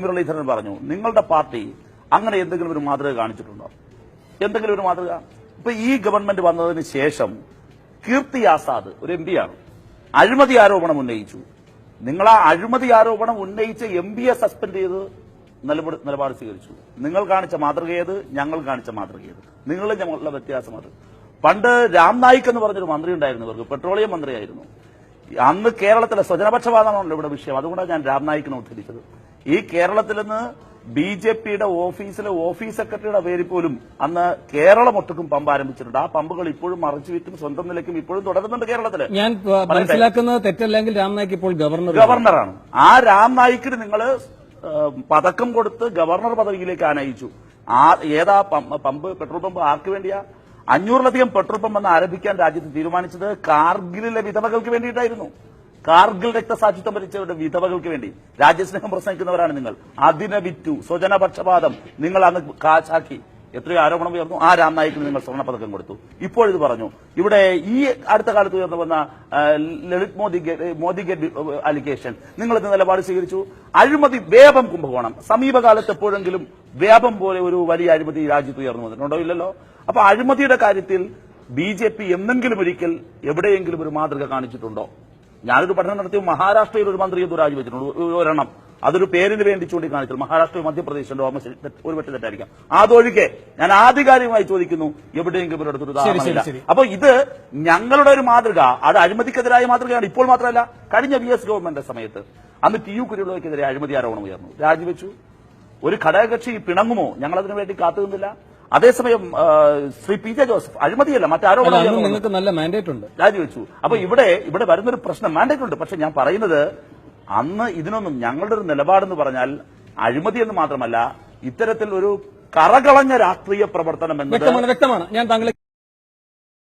മുരളീധരൻ പറഞ്ഞു നിങ്ങളുടെ പാർട്ടി അങ്ങനെ എന്തെങ്കിലും ഒരു മാതൃക കാണിച്ചിട്ടുണ്ടോ? എന്തെങ്കിലും ഒരു മാതൃക? ഇപ്പൊ ഈ ഗവൺമെന്റ് വന്നതിന് ശേഷം കീർത്തി ആസാദ് ഒരു എം ആണ്. അഴിമതി ആരോപണം ഉന്നയിച്ചു. നിങ്ങൾ ആ അഴിമതി ആരോപണം ഉന്നയിച്ച എം പിയെ സസ്പെൻഡ് ചെയ്ത് നിലപാട് സ്വീകരിച്ചു. നിങ്ങൾ കാണിച്ച മാതൃക ഏത്? ഞങ്ങൾ കാണിച്ച മാതൃക ഏത്? നിങ്ങളും ഞങ്ങളുടെ വ്യത്യാസം അത്. പണ്ട് രാം നായിക് എന്ന് പറഞ്ഞൊരു മന്ത്രി ഉണ്ടായിരുന്നു ഇവർക്ക് പെട്രോളിയം മന്ത്രിയായിരുന്നു. അന്ന് കേരളത്തിലെ സ്വജനപക്ഷപാതമാണല്ലോ ഇവിടെ വിഷയം. അതുകൊണ്ടാണ് ഞാൻ രാം നായിക്കിനെ ഉദ്ധരിച്ചത്. ഈ കേരളത്തിൽ നിന്ന് ബി ജെ പിയുടെ ഓഫീസിലെ ഓഫീസ് സെക്രട്ടറിയുടെ പേരിൽ പോലും അന്ന് കേരളം ഒട്ടുക്കും പമ്പ് ആരംഭിച്ചിട്ടുണ്ട്. ആ പമ്പുകൾ ഇപ്പോഴും മറിച്ചു വിറ്റും സ്വന്തം നിലയ്ക്കും ഇപ്പോഴും തുടരുന്നുണ്ട് കേരളത്തിൽ. ഞാൻ മനസ്സിലാക്കുന്നത് തെറ്റല്ലെങ്കിൽ രാംനായിക്ക് ഇപ്പോൾ ഗവർണർ ഗവർണറാണ്. ആ രാം നായിക്കിന് നിങ്ങൾ പതക്കം കൊടുത്ത് ഗവർണർ പദവിയിലേക്ക് ആനയിച്ചു. ആ ഏതാ പമ്പ് പമ്പ് പെട്രോൾ പമ്പ് ആർക്ക് വേണ്ടിയാ? അഞ്ഞൂറിലധികം പെട്രോൾ പമ്പ് എന്ന് ആരംഭിക്കാൻ രാജ്യത്ത് തീരുമാനിച്ചത് കാർഗിലിലെ വിധവകൾക്ക് വേണ്ടിയിട്ടായിരുന്നു. കാർഗിൽ രക്തസാക്ഷിത്വം ഭരിച്ചവരുടെ വിധവകൾക്ക് വേണ്ടി രാജ്യസ്നേഹം പ്രസംഗിക്കുന്നവരാണ് നിങ്ങൾ. അതിനെ വിറ്റു. സ്വജനപക്ഷപാതം. നിങ്ങൾ അന്ന് കാശാക്കി. എത്രയോ ആരോപണം ഉയർന്നു. ആ രാം നായിക്കിന് നിങ്ങൾ സ്വർണ പതക്കം കൊടുത്തു. ഇപ്പോൾ ഇത് പറഞ്ഞു. ഇവിടെ ഈ അടുത്ത കാലത്ത് ഉയർന്നു വന്ന ലളിത് മോദി മോദി ഗേറ്റ് അലിഗേഷൻ. നിങ്ങൾ ഇന്ന് നിലപാട് സ്വീകരിച്ചു. അഴിമതി വേപം കുംഭകോണം. സമീപകാലത്ത് എപ്പോഴെങ്കിലും വേപം പോലെ ഒരു വലിയ അഴിമതി രാജ്യത്ത് ഉയർന്നു വന്നിട്ടുണ്ടോ ഇല്ലല്ലോ? അപ്പൊ അഴിമതിയുടെ കാര്യത്തിൽ ബി ജെ പി എന്തെങ്കിലും ഒരിക്കൽ എവിടെയെങ്കിലും ഒരു മാതൃക കാണിച്ചിട്ടുണ്ടോ? ഞാനൊരു പഠനം നടത്തി മഹാരാഷ്ട്രയിൽ ഒരു മന്ത്രി എന്തോ രാജിവെച്ചിട്ടുണ്ട് ഒരു- ഒരെണ്ണം. അതൊരു പേരിന് വേണ്ടി ചൂണ്ടിക്കാണിച്ചു മഹാരാഷ്ട്ര മധ്യപ്രദേശിന്റെ ശരി- ഒരു വെട്ടി തെറ്റായിരിക്കാം. അതൊഴികെ ഞാൻ ആധികാരികമായി ചോദിക്കുന്നു എവിടെയെങ്കിലും ഒരിടത്തൊരു അടുത്തൊരു ഉദാഹരണമില്ല. അപ്പൊ ഇത് ഞങ്ങളുടെ ഒരു മാതൃക അത് അഴിമതിക്കെതിരായ മാതൃകയാണ്. ഇപ്പോൾ മാത്രമല്ല കഴിഞ്ഞ വി എസ് ഗവൺമെന്റ് സമയത്ത് അന്ന് ടി യു കുരുളയ്ക്കെതിരെ അഴിമതി ആരോപണം ഉയർന്നു. രാജിവെച്ചു. ഒരു ഘടകകക്ഷി പിണങ്ങുമോ? ഞങ്ങൾ അതിനു വേണ്ടി കാത്തുനിന്നില്ല. അതേസമയം ശ്രീ പി ജെ ജോസഫ് അഴിമതിയല്ല മറ്റാരോപണം. നിങ്ങൾക്ക് നല്ല മാൻഡേറ്റ് ഉണ്ട്. രാജിവെച്ചു. അപ്പൊ ഇവിടെ ഇവിടെ വരുന്നൊരു പ്രശ്നം മാൻഡേറ്റ് ഉണ്ട്. പക്ഷെ ഞാൻ പറയുന്നത് അന്ന് ഇതിനൊന്നും ഞങ്ങളുടെ ഒരു നിലപാടെന്ന് പറഞ്ഞാൽ അഴിമതി എന്ന് മാത്രമല്ല ഇത്തരത്തിൽ ഒരു കറകളഞ്ഞ രാഷ്ട്രീയ പ്രവർത്തനം എന്നത് വ്യക്തമാണ് വ്യക്തമാണ്. ഞാൻ താങ്കളെ